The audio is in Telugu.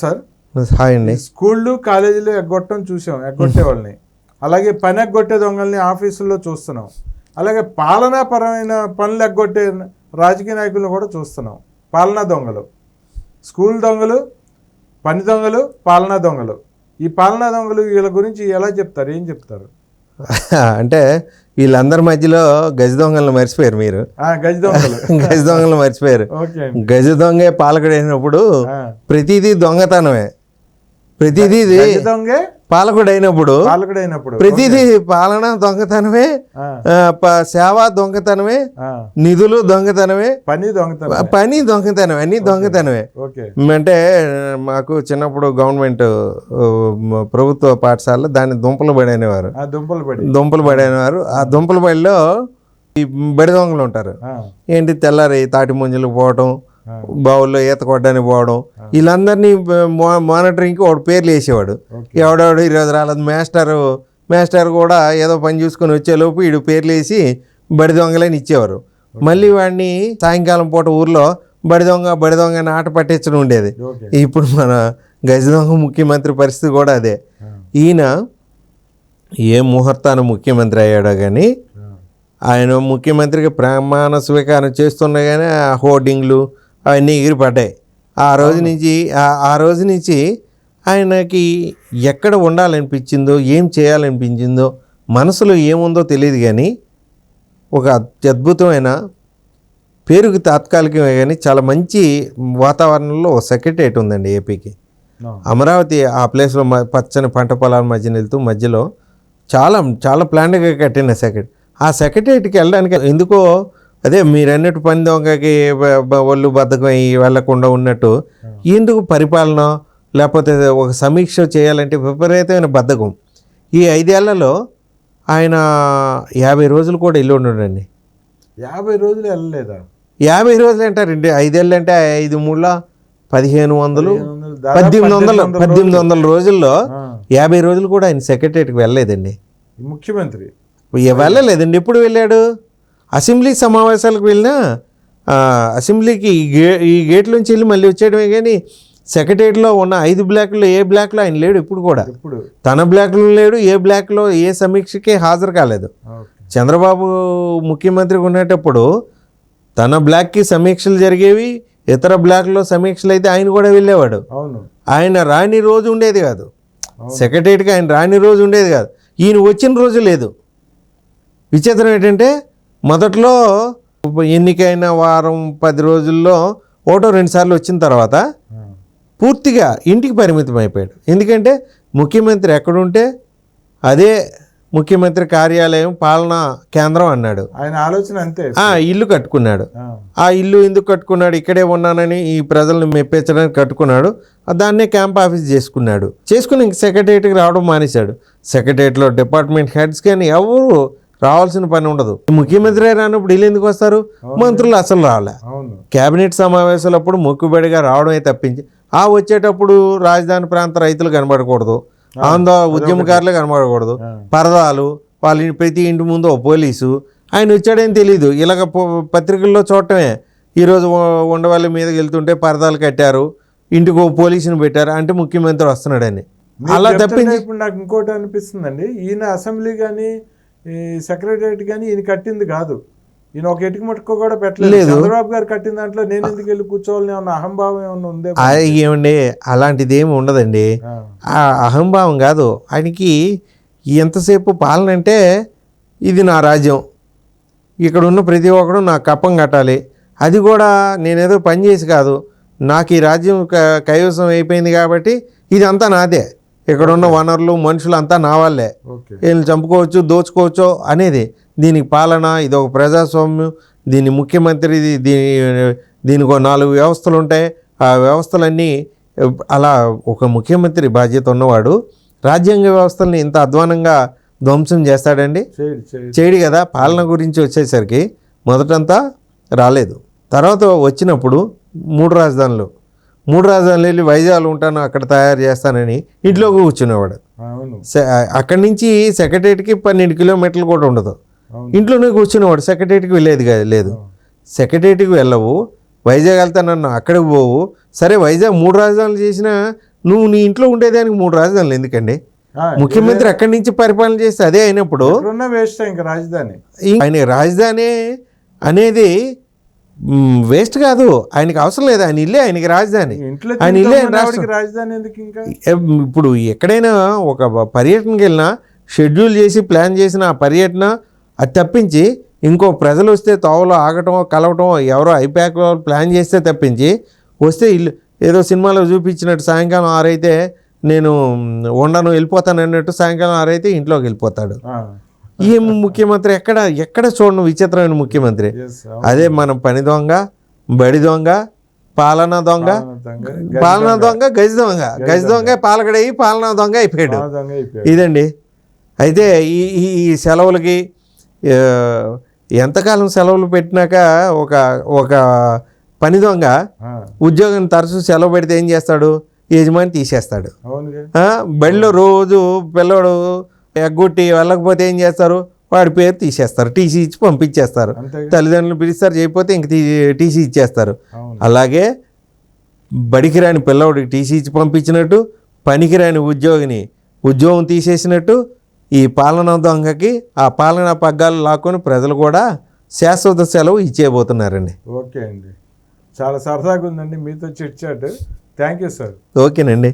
సార్? హాయ్ అండి. స్కూళ్ళు కాలేజీలు ఎగ్గొట్టడం చూసాం ఎగ్గొట్టే వాళ్ళని. అలాగే పని ఎగ్గొట్టే దొంగల్ని ఆఫీసుల్లో చూస్తున్నాం. అలాగే పాలనాపరమైన పనులు ఎగ్గొట్టే రాజకీయ నాయకులను కూడా చూస్తున్నాం. పాలనా దొంగలు. స్కూల్ దొంగలు పని దొంగలు పాలనా దొంగలు. ఈ పాలనా దొంగలు వీళ్ళ గురించి ఎలా చెప్తారు ఏం చెప్తారు? అంటే వీళ్ళందరి మధ్యలో గజ దొంగలను మర్చిపోయారు మీరు. గజ దొంగలు. గజ దొంగలు మర్చిపోయారు. గజ దొంగే పాలకుడైనప్పుడు. ప్రతిదీ దొంగతనమే. ప్రతిదీ దొంగే. పాలకుడైనప్పుడు పాలకుడైనప్పుడు. ప్రతిదీ పాలన దొంగతనమే సేవ దొంగతనమే నిధులు దొంగతనమే పని దొంగతనం పని దొంగతనమే అన్ని దొంగతనమే. ఓకే. అంటే మాకు చిన్నప్పుడు గవర్నమెంట్ ప్రభుత్వ పాఠశాలలో దాన్ని దుంపలు బడి అనేవారు ఆ దుంపలు పడి. దుంపలు బడి అనేవారు ఆ. దుంపల బడిలో ఈ బడి దొంగలు ఉంటారు. ఏంటి తెల్లారి తాటి ముంజలకు పోవటం. బావుల్లో ఈత కొట్టడానికి పోవడం. వీళ్ళందరినీ మానిటరింగ్కి వాడు పేర్లు వేసేవాడు. ఎవడెవడు ఈరోజు రాలేదు మాస్టర్ మాస్టర్ కూడా ఏదో పని చూసుకొని వచ్చేలోపు వీడు పేర్లు వేసి బడి దొంగలని ఇచ్చేవారు. మళ్ళీ వాడిని సాయంకాలం పూట ఊర్లో బడి దొంగ బడి దొంగ అని ఆట పట్టించడం ఉండేది. ఇప్పుడు మన గజ దొంగ ముఖ్యమంత్రి పరిస్థితి కూడా అదే. ఈయన ఏ ముహూర్తాన ముఖ్యమంత్రి అయ్యాడో కానీ ఆయన ముఖ్యమంత్రిగా ప్రమాణ స్వీకారం చేస్తుండగానే ఆ హోర్డింగ్లు అవన్నీ ఎగిరిపడ్డాయి ఆ రోజు నుంచి ఆ- రోజు నుంచి ఆయనకి ఎక్కడ ఉండాలనిపించిందో ఏం చేయాలనిపించిందో మనసులో ఏముందో తెలియదు కానీ ఒక అద్భుతమైన పేరుకి తాత్కాలికమే కానీ చాలా మంచి వాతావరణంలో ఒక సెక్రటరియట్ ఉందండి ఏపీకి. అమరావతి ఆ ప్లేస్లో మ- పచ్చని పంట పొలాల మధ్యన వెళ్తూ మధ్యలో చాలా చాలా ప్లాన్డ్గా కట్టిన సెక్రటరీ ఆ సెక్రటరీకి వెళ్ళడానికి ఎందుకో అదే మీరు అన్నట్టు పని దొంగకి ఒళ్ళు బద్ధకం వెళ్ళకుండా ఉన్నట్టు ఎందుకు పరిపాలన? లేకపోతే ఒక సమీక్ష చేయాలంటే విపరీతమైన బద్ధకం ఈ ఐదేళ్ళలో ఆయన యాభై రోజులు కూడా ఇల్లు ఉండడండి. యాభై రోజులు వెళ్ళలేదా? యాభై రోజులు అంటారండి ఐదేళ్ళు అంటే ఐదు మూడుల పదిహేను వందలు పద్దెనిమిది వందలు పద్దెనిమిది వందల రోజుల్లో యాభై రోజులు కూడా ఆయన సెక్రటరీకి వెళ్ళలేదండి. ముఖ్యమంత్రి. వెళ్ళలేదండి. ఎప్పుడు వెళ్ళాడు? అసెంబ్లీ సమావేశాలకు వెళ్ళినా అసెంబ్లీకి ఈ గే ఈ గేట్ నుంచి వెళ్ళి మళ్ళీ వచ్చేయడమే కానీ సెక్రటరీలో ఉన్న ఐదు బ్లాక్లో ఏ బ్లాక్లో ఆయన లేడు ఇప్పుడు కూడా. ఎప్పుడు తన బ్లాక్లో లేడు ఏ బ్లాక్లో ఏ సమీక్షకి హాజరు కాలేదు. చంద్రబాబు ముఖ్యమంత్రిగా ఉండేటప్పుడు తన బ్లాక్కి సమీక్షలు జరిగేవి ఇతర బ్లాక్లో సమీక్షలు అయితే ఆయన కూడా వెళ్ళేవాడు. అవును. ఆయన రాని రోజు ఉండేది కాదు. సెక్రటరీకి ఆయన రాని రోజు ఉండేది కాదు. ఈయన వచ్చిన రోజు లేదు. విచిత్రం ఏంటంటే మొదట్లో ఎన్నికైన వారం పది రోజుల్లో ఒకటో రెండు సార్లు వచ్చిన తర్వాత పూర్తిగా ఇంటికి పరిమితం అయిపోయాడు. ఎందుకంటే ముఖ్యమంత్రి ఎక్కడుంటే అదే ముఖ్యమంత్రి కార్యాలయం పాలనా కేంద్రం అన్నాడు. ఆయన ఆలోచన అంతే. ఆ ఇల్లు కట్టుకున్నాడు. ఆ, ఇల్లు ఎందుకు కట్టుకున్నాడు? ఇక్కడే ఉన్నానని ఈ ప్రజల్ని మెప్పించడానికి కట్టుకున్నాడు. దాన్నే క్యాంప్ ఆఫీస్ చేసుకున్నాడు. చేసుకుని ఇంక సెక్రటరియట్కి రావడం మానేశాడు. సెక్రటరియట్లో డిపార్ట్మెంట్ హెడ్స్ కానీ ఎవరు రావాల్సిన పని ఉండదు. ముఖ్యమంత్రి రానప్పుడు వీళ్ళు ఎందుకు వస్తారు? మంత్రులు అసలు రాలే. కేబినెట్ సమావేశాలప్పుడు మొక్కుబడిగా రావడమే తప్పించి ఆ వచ్చేటప్పుడు రాజధాని ప్రాంత రైతులు కనబడకూడదు. ఆంధ్ర ఉద్యమకారులు కనబడకూడదు. పరదాలు వాళ్ళ ప్రతి ఇంటి ముందు ఓ పోలీసు. ఆయన వచ్చాడని తెలియదు ఇలాగ పత్రికల్లో చూడటమే. ఈరోజు ఉ- ఉండవల్లి మీదకి వెళ్తుంటే పరదాలు కట్టారు. ఇంటికి ఓ పోలీసుని పెట్టారు. అంటే ముఖ్యమంత్రి వస్తున్నాడని. అలా తప్పించి ఇప్పుడు నాకు ఇంకోటి అనిపిస్తుందండి. ఈయన అసెంబ్లీ కానీ ఈ సెక్రటరియట్ కానీ ఈయన కట్టింది కాదు. ఈయన ఒక ఎటుకు మటుకు కూడా పెట్టలేదు. లేదు. చంద్రబాబు గారు కట్టిన దాంట్లో నేను ఎందుకు వెళ్ళి కూర్చోవాలని ఏమన్నా అహంభావం ఏమన్నా ఉందే ఏమండి అలాంటిది ఏమి ఉండదండి. ఆ, అహంభావం కాదు. ఆయనకి ఎంతసేపు పాలన అంటే ఇది నా రాజ్యం. ఇక్కడ ఉన్న ప్రతి ఒక్కడు నాకు కప్పం కట్టాలి. అది కూడా నేనేదో పని చేసి కాదు. నాకు ఈ రాజ్యం కైవసం అయిపోయింది కాబట్టి ఇదంతా నాదే. ఇక్కడ ఉన్న వనరులు మనుషులు అంతా నా వాళ్ళే. వీళ్ళని చంపుకోవచ్చు దోచుకోవచ్చు అనేది దీనికి పాలన ఇది ఒక ప్రజాస్వామ్యం దీని ముఖ్యమంత్రి దీని దీనికి నాలుగు వ్యవస్థలు ఉంటాయి. ఆ వ్యవస్థలన్నీ అలా ఒక ముఖ్యమంత్రి బాధ్యత ఉన్నవాడు రాజ్యాంగ వ్యవస్థల్ని ఇంత అధ్వానంగా ధ్వంసం చేస్తాడండి. చేయడు కదా పాలన గురించి వచ్చేసరికి మొదటంతా రాలేదు. తర్వాత వచ్చినప్పుడు మూడు రాజధానులు. మూడు రాజధానులు వెళ్ళి వైజాగ్లో ఉంటాను అక్కడ తయారు చేస్తానని ఇంట్లో కూర్చునేవాడు అక్కడి నుంచి సెక్రటరీకి పన్నెండు కిలోమీటర్లు కూడా ఉండదు. ఇంట్లోనే కూర్చునేవాడు సెక్రటరీకి వెళ్ళేది కాదు లేదు. సెక్రటరీకి వెళ్ళవు వైజాగ్ వెళ్తానన్నా అక్కడికి పోవు. సరే వైజాగ్ మూడు రాజధానులు చేసినా నువ్వు నీ ఇంట్లో ఉండేదానికి మూడు రాజధానులు ఎందుకండి? ముఖ్యమంత్రి అక్కడి నుంచి పరిపాలన చేస్తే అదే అయినప్పుడు రాజధాని. ఆయన రాజధాని అనేది వేస్ట్ కాదు. ఆయనకి అవసరం లేదు. ఆయన ఇల్లే ఆయనకి రాజధాని. ఆయన ఇల్లే రాజధాని ఇప్పుడు ఎక్కడైనా ఒక పర్యటనకి వెళ్ళినా షెడ్యూల్ చేసి ప్లాన్ చేసిన ఆ పర్యటన అది తప్పించి ఇంకో ప్రజలు వస్తే తోవలో ఆగటం కలవటం ఎవరో ఐప్యాక్ ప్లాన్ చేస్తే తప్పించి వస్తే ఇల్లు ఏదో సినిమాలో చూపించినట్టు సాయంకాలం ఆరైతే నేను ఉండను వెళ్ళిపోతాను అన్నట్టు సాయంకాలం ఆరైతే ఇంట్లోకి వెళ్ళిపోతాడు. ఈ ముఖ్యమంత్రి ఎక్కడ ఎక్కడ చూడను విచిత్రమైన ముఖ్యమంత్రి. అదే మనం పని దొంగ బడి దొంగ పాలనా దొంగ పాలన దొంగ, గజ దొంగ. గజ దొంగ. పాలకడయ్యి పాలనా దొంగ అయిపోయాడు. ఇదండి. అయితే ఈ ఈ సెలవులకి ఎంతకాలం సెలవులు పెట్టినాక ఒక ఒక పని దొంగ ఉద్యోగం తరచు సెలవు పెడితే ఏం చేస్తాడు? యజమాని తీసేస్తాడు. బడిలో రోజు పిల్లోడు ఎగ్గొట్టి వెళ్ళకపోతే ఏం చేస్తారు? వాడి పేరు తీసేస్తారు. టీసీ ఇచ్చి పంపించేస్తారు. తల్లిదండ్రులు పిలుస్తారు చేయకపోతే ఇంక టీసీ ఇచ్చేస్తారు. అలాగే బడికి రాని పిల్లవాడికి టీసీ ఇచ్చి పంపించినట్టు పనికి రాని ఉద్యోగిని ఉద్యోగం తీసేసినట్టు ఈ పాలనా దొంగకి ఆ పాలనా పగ్గాలు లాక్కొని ప్రజలు కూడా శాశ్వత సెలవు ఇచ్చేయబోతున్నారండి. ఓకే అండి. చాలా సరదాగా ఉందండి మీతో chit chat. Thank you sir. ఓకేనండి.